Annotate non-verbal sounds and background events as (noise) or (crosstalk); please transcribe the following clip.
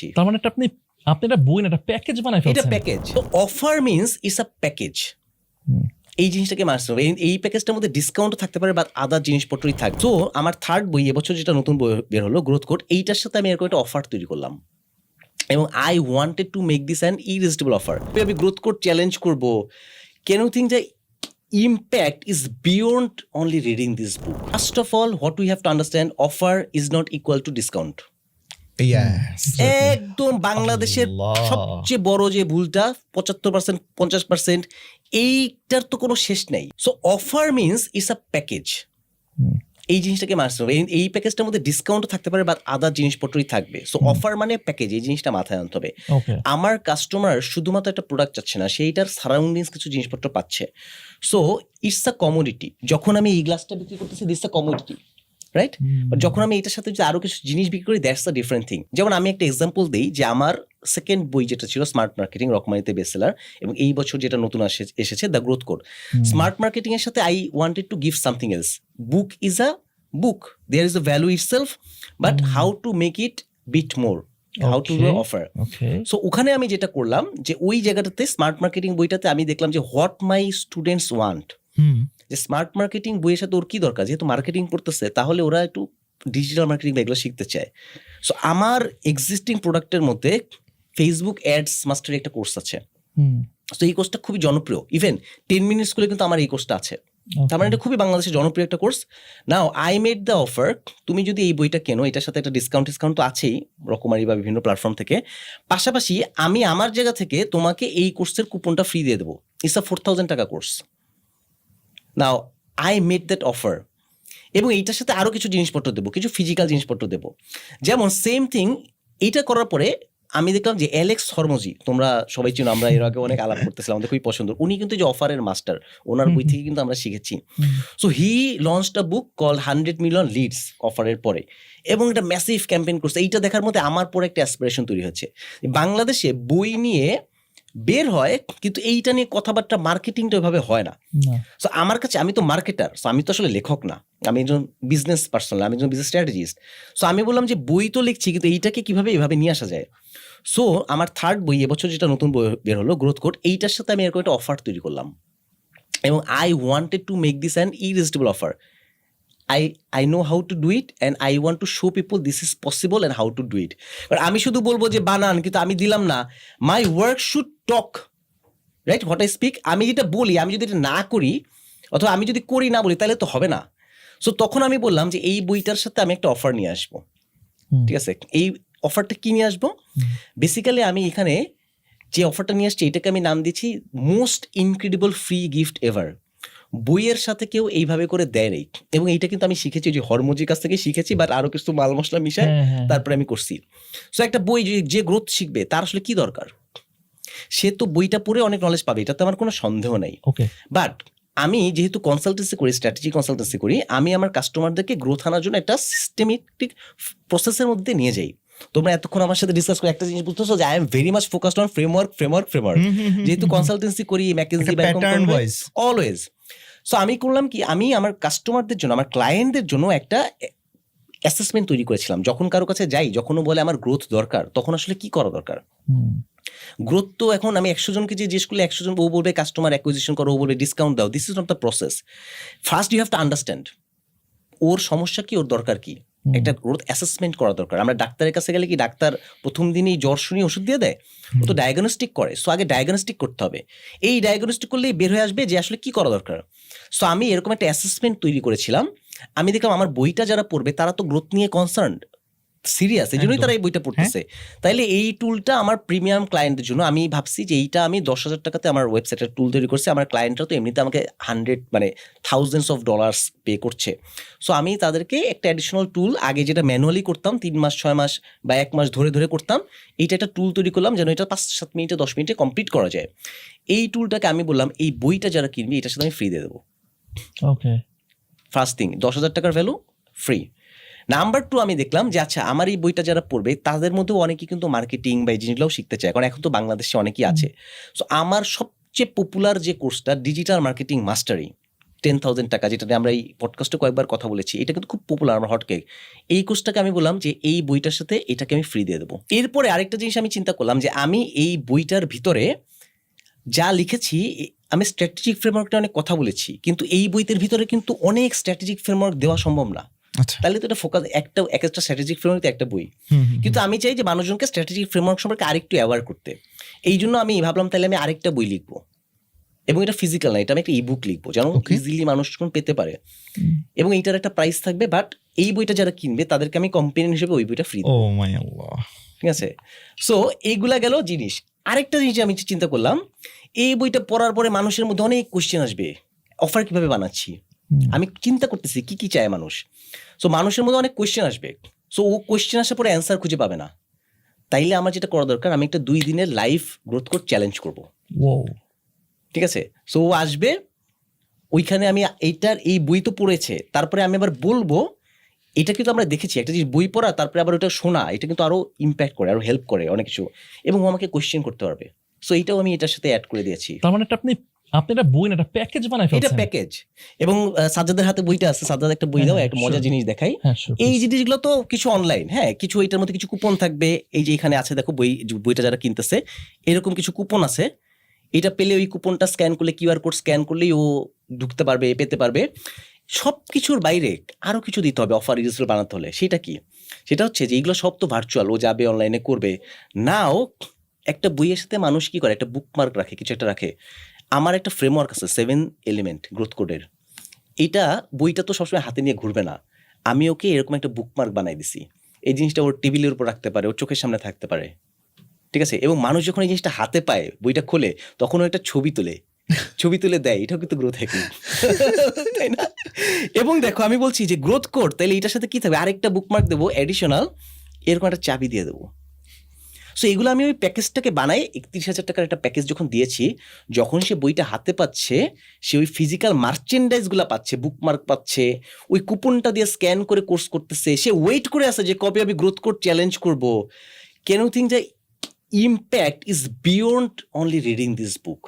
করেছি। তার মানে আপনি আপনি এটা বই না একটা প্যাকেজ বানাই এটা ফেলছেন। প্যাকেজ তো offer means is a package hmm. এই জিনিসটাকে মানতে হবে। এই- এই প্যাকেজটার মধ্যে ডিসকাউন্ট থাকতে পারে বা আদার জিনিসপত্রই থাকবে তো আমার থার্ড বই এবছর যেটা নতুন বই বের হলো গ্রোথ কোড এইটার সাথে আমি এরকম একটা অফার তৈরি করলাম। এবং I wanted to make this an irresistible offer আমি গ্রোথ কোড চ্যালেঞ্জ করব। কেন থিঙ্ক যে impact is beyond only reading this book. First of all what we have to understand offer is not equal to discount. একদম বাংলাদেশের সবচেয়ে বড় যে ভুলটা পঁচাত্তর পার্সেন্ট পঞ্চাশ পার্সেন্ট এইটার তো কোনো শেষ নেই। So offer means is a package এই জিনিসটাকে মানতে হবে। এই- এই প্যাকেজটার মধ্যে ডিসকাউন্ট থাকতে পারে বা আদার জিনিসপত্রই থাকবে। সো অফার মানে প্যাকেজ এই জিনিসটা মাথায় আনতে হবে। আমার কাস্টমার শুধুমাত্র একটা প্রোডাক্ট চাচ্ছে না সেইটার সারাউন্ডিংস কিছু জিনিসপত্র পাচ্ছে। সো ইটস আ কমোডিটি যখন আমি এই গ্লাসটা বিক্রি করতেছি this a commodity right but যখন আমি এটার সাথে যদি আরও কিছু জিনিস বিক্রি করি দ্যাটস আ ডিফারেন্ট থিং যেমন আমি একটা এক্সাম্পল দিই যে আমার সেকেন্ড বই যেটা ছিল স্মার্ট মার্কেটিং রকমারিতে বেসেলার এবং এই বছর যেটা নতুন আসে- এসেছে the growth code smart marketing এর সাথে I wanted to give something else book is a book there is a value itself but how to make it bit more how to. Offer so ওখানে আমি যেটা করলাম যে ওই জায়গাটাতে smart marketing বইটাতে আমি দেখলাম যে হোয়াট মাই স্টুডেন্টস ওয়ান্ট যে স্মার্ট মার্কেটিং বইয়ের সাথে ওর কি দরকার? যেহেতু মার্কেটিং করতেছে তাহলে ওরা একটু ডিজিটাল মার্কেটিং বা এগুলো শিখতে চায়। সো আমার এক্সিস্টিং প্রোডাক্টের মধ্যে ফেসবুক অ্যাডস মাস্টার একটা কোর্স আছে। তো এই কোর্সটা খুবই জনপ্রিয়। ইভেন টেন মিনিট স্কুলে কিন্তু আমার এই কোর্সটা আছে। তার মানে এটা খুবই বাংলাদেশের জনপ্রিয় একটা course now I made the offer তুমি যদি এই বইটা কেনো এটার সাথে একটা ডিসকাউন্ট ডিসকাউন্ট তো আছেই রকমারি বা বিভিন্ন প্ল্যাটফর্ম থেকে। পাশাপাশি আমি আমার জায়গা থেকে তোমাকে এই কোর্সের কুপনটা ফ্রি দিয়ে দেবো। It's a four thousand taka course now I made that offer এবং এইটার সাথে আরও কিছু জিনিসপত্র দেবো কিছু ফিজিক্যাল জিনিসপত্র দেবো। যেমন সেম থিং এইটা করার পরে আমি দেখলাম যে অ্যালেক্স হরমজি তোমরা সবাই চিনো আমরা এর আগে অনেক আলাপ করতেছিলাম আমাদের খুবই পছন্দ। উনি কিন্তু যে অফারের মাস্টার ওনার বই থেকে কিন্তু আমরা শিখেছি। So he launch a book call hundred million leads অফারের পরে। এবং এটা ম্যাসিভ ক্যাম্পেইন করছে। এইটা দেখার মধ্যে আমার পরে একটা অ্যাসপিরেশন তৈরি হচ্ছে বাংলাদেশে বই নিয়ে বের হয় কিন্তু এইটা নিয়ে কথাবার্তা মার্কেটিংটা ওইভাবে হয় না। সো আমার কাছে আমি তো মার্কেটার সো আমি তো আসলে লেখক না। আমি একজন বিজনেস পার্সন আমি একজন বিজনেস স্ট্র্যাটেজিস্ট সো আমি বললাম যে বই তো লিখছি কিন্তু এইটাকে কীভাবে এভাবে নিয়ে আসা যায়? সো আমার থার্ড বই এবছর যেটা নতুন বই বের হলো গ্রোথ কোড এইটার সাথে আমি এরকম একটা অফার তৈরি করলাম। এবং I wanted to make this an irresistible offer I I know how to do it and I want to show people this is possible and how to do it আমি শুধু বলব যে বানান কিন্তু আমি দিলাম না। My work should talk right what I speak আমি যেটা বলি আমি যদি এটা না করি অথবা আমি যদি করি না বলি তাহলে তো হবে না। সো তখন আমি বললাম যে এই বইটার সাথে আমি একটা অফার নিয়ে আসব। ঠিক আছে? এই অফারটা কি নিয়ে আসব? বেসিক্যালি আমি এখানে যে অফারটা নিয়ে আসছি এটাকে আমি নাম দিচ্ছি most incredible free gift ever বইয়ের সাথে কেউ এইভাবে করে দেয় নেই। এবং এইটা কিন্তু আমি শিখেছি যে হরমজির কাছ থেকে শিখেছি বাট আরও কিছু মাল মশলা মিশায় হ্যাঁ, হ্যাঁ। তারপরে আমি করছি। সো একটা বই যে- গ্রোথ শিখবে তার আসলে কি দরকার? সে তো বইটা পড়ে অনেক নলেজ পাবে এটাতে আমার কোনো সন্দেহ নেই। ওকে। বাট আমি যেহেতু কনসালটেন্সি করি স্ট্র্যাটেজি কনসালটেন্সি করি আমি আমার কাস্টমারদেরকে গ্রোথ আনার জন্য একটা সিস্টেমেটিক প্রসেসের মধ্যে নিয়ে যাই। তোমরা এতক্ষণ আমার সাথে ডিসকাস করে একটা জিনিস বুঝতেছো যে I am very much focused on framework framework framework যেহেতু কনসালটেন্সি করি ম্যাকেন্সি অলওয়েজ সো আমি করলাম কি? আমি আমার কাস্টমারদের জন্য আমার ক্লায়েন্টদের জন্য একটা অ্যাসেসমেন্ট তৈরি করেছিলাম। যখন কারও কাছে যাই যখন বলে আমার গ্রোথ দরকার তখন আসলে কি করা দরকার? গ্রোথ তো এখন আমি একশো জনকে যে জিজ্ঞেস করলে একশো জন ও বলবে কাস্টমার অ্যাকুইজিশন করো ও বলবে ডিসকাউন্ট দাও this is not the process first you have to understand ওর সমস্যা কি ওর দরকার কি। একটা গ্রোথ অ্যাসেসমেন্ট করা দরকার। আমরা ডাক্তারের কাছে গেলে কি ডাক্তার প্রথম দিনই জ্বর শুনি ওষুধ দিয়ে দেয়? ও তো ডায়াগনস্টিক করে সো আগে ডায়াগনস্টিক করতে হবে। এই ডায়াগনস্টিক করলেই বের হয়ে আসবে যে আসলে কি করা দরকার। সো আমি এরকম একটা অ্যাসেসমেন্ট তৈরি করেছিলাম। আমি দেখলাম আমার বইটা যারা পড়বে তারা তো গ্রোথ নিয়ে কনসার্ন সিরিয়াস এই জন্যই তারা এই বইটা পড়তেছে। তাইলে এই টুলটা আমার প্রিমিয়াম ক্লায়েন্টের জন্য আমি ভাবছি যে এইটা আমি দশ হাজার টাকাতে আমার ওয়েবসাইটের টুল তৈরি করছি আমার ক্লায়েন্টরা তো এমনিতে আমাকে হান্ড্রেড মানে থাউজেন্ডস অফ ডলার্স পে করছে। সো আমি তাদেরকে একটা অ্যাডিশনাল টুল আগে যেটা ম্যানুয়ালি করতাম তিন মাস ছয় মাস বা এক মাস ধরে ধরে করতাম এইটা একটা টুল তৈরি করলাম যেন এটা পাঁচ সাত মিনিটে দশ মিনিটে কমপ্লিট করা যায়। এই টুলটাকে আমি বললাম এই বইটা যারা কিনবে এটার সাথে আমি ফ্রি দিয়ে দেবো। ওকে ফার্স্ট থিং দশ হাজার টাকার ভ্যালু ফ্রি নাম্বার টু আমি দেখলাম যে আচ্ছা আমার এই বইটা যারা পড়বে তাদের মধ্যেও অনেকে কিন্তু মার্কেটিং বা এই জিনিসগুলোও শিখতে চায়। কারণ এখন তো বাংলাদেশে অনেকেই আছে। সো আমার সবচেয়ে পপুলার যে কোর্সটা digital marketing mastery ten thousand taka যেটা আমরা এই পডকাস্টে কয়েকবার কথা বলেছি এটা কিন্তু খুব পপুলার আমার হটকেক এই কোর্সটাকে আমি বললাম যে এই বইটার সাথে এটাকে আমি ফ্রি দিয়ে দেবো। এরপরে আরেকটা জিনিস আমি চিন্তা করলাম যে আমি এই বইটার ভিতরে যা লিখেছি আমি স্ট্র্যাটেজিক ফ্রেমওয়ার্কটা অনেক কথা বলেছি কিন্তু এই বইতের ভিতরে কিন্তু অনেক স্ট্র্যাটেজিক ফ্রেমওয়ার্ক দেওয়া সম্ভব না। তাহলে তো এটা ফোকাস একটা এক একটা স্ট্র্যাটেজিক ফ্রেমওয়ার্ক একটা বই। কিন্তু আমি চাই যে মানুষজনকে স্ট্র্যাটেজিক ফ্রেমওয়ার্ক সম্পর্কে আরেকটু অ্যাওয়ার করতে। এই জন্য আমি ভাবলাম তাহলে আমি আরেকটা বই লিখব। এবং এটা ফিজিক্যাল না এটা আমি একটা ইবুক লিখব যেন ইজিলি মানুষ যখন পেতে পারে। এবং এইটার একটা প্রাইস থাকবে বাট এই বইটা যারা কিনবে তাদেরকে আমি কম্পেনিয়ন হিসেবে ওই বইটা ফ্রি আল্লাহ ঠিক আছে? সো এইগুলা গেল জিনিস। আরেকটা জিনিস আমি চিন্তা করলাম এই বইটা পড়ার পরে মানুষের মধ্যে অনেক কোশ্চেন আসবে। অফার কীভাবে বানাচ্ছি। আমি চিন্তা করতেছি কি কি চায় মানুষ? সো মানুষের মধ্যে অনেক কোশ্চেন আসবে। সো ও কোশ্চেন আসার পরে অ্যান্সার খুঁজে পাবে না। তাইলে আমার যেটা করা দরকার আমি একটা দুই দিনের লাইফ গ্রোথ কোর্স চ্যালেঞ্জ করব। ঠিক আছে? সো ও আসবে ওইখানে আমি এইটার এই বই তো পড়েছে তারপরে আমি আবার বলব এটা কিন্তু আমরা দেখেছি একটা জিনিস বই পড়া তারপরে আবার ওটা শোনা এটা কিন্তু আরও ইম্প্যাক্ট করে আরও হেল্প করে অনেক কিছু। এবং ও আমাকে কোশ্চেন করতে পারবে। সো এইটাও আমি এটার সাথে অ্যাড করে দিয়েছি। তার মানে আপনি আপনি একটা বই না একটা প্যাকেজ বানাই এটা প্যাকেজ এবং সাজ্জাদের হাতে বইটা আছে সাজ্জাদ একটা বই দাও হ্যাঁ, একটা মজা sure. জিনিস দেখাই। হ্যাঁ এই জিনিসগুলো তো কিছু অনলাইন হ্যাঁ কিছু এইটার মধ্যে কিছু কুপন থাকবে। এই যে এখানে আছে দেখো বই বইটা যারা কিনতেছে এরকম কিছু কুপন আছে। এটা পেলে ওই কুপনটা স্ক্যান করলে কিউআর কোড স্ক্যান করলেই ও ঢুকতে পারবে পেতে পারবে। সব কিছুর বাইরে আরও কিছু দিতে হবে অফার ইউজফুল বানাতে হলে। সেটা কি? সেটা হচ্ছে যে এগুলো সব তো ভার্চুয়াল ও যাবে অনলাইনে করবে। নাও একটা বইয়ের সাথে মানুষ কি করে? একটা বুকমার্ক রাখে কিছু একটা রাখে। আমার একটা ফ্রেমওয়ার্ক আছে সেভেন এলিমেন্ট গ্রোথ কোডের এটা বইটা তো সবসময় হাতে নিয়ে ঘুরবে না। আমি ওকে এরকম একটা বুকমার্ক বানাই দিছি। এই জিনিসটা ওর টেবিলের উপর রাখতে পারে, ওর চোখের সামনে থাকতে পারে। ঠিক আছে? এবং মানুষ যখন এই জিনিসটা হাতে পায়, বইটা খোলে, তখন ও একটা ছবি তোলে। ছবি তুলে দেয়, এটাও কিন্তু গ্রোথ হ্যাকিং (laughs) তাই না? এবং দেখো, আমি বলছি যে গ্রোথ কোড তাহলে এটার সাথে কি থাকবে? আরেকটা বুকমার্ক দেবো অ্যাডিশনাল এরকম একটা চাবি দিয়ে দেবো। সো এগুলো আমি ওই প্যাকেজটাকে বানাই। একত্রিশ হাজার টাকার একটা প্যাকেজ যখন দিয়েছি, যখন সে বইটা হাতে পাচ্ছে, সে ওই ফিজিক্যাল মার্চেন্ডাইজগুলো পাচ্ছে বুকমার্ক পাচ্ছে, ওই কুপনটা দিয়ে স্ক্যান করে কোর্স করতেছে, সে ওয়েট করে আসে যে কবে আমি গ্রোথ কোড চ্যালেঞ্জ করব। কেন থিং যে impact is beyond only reading this book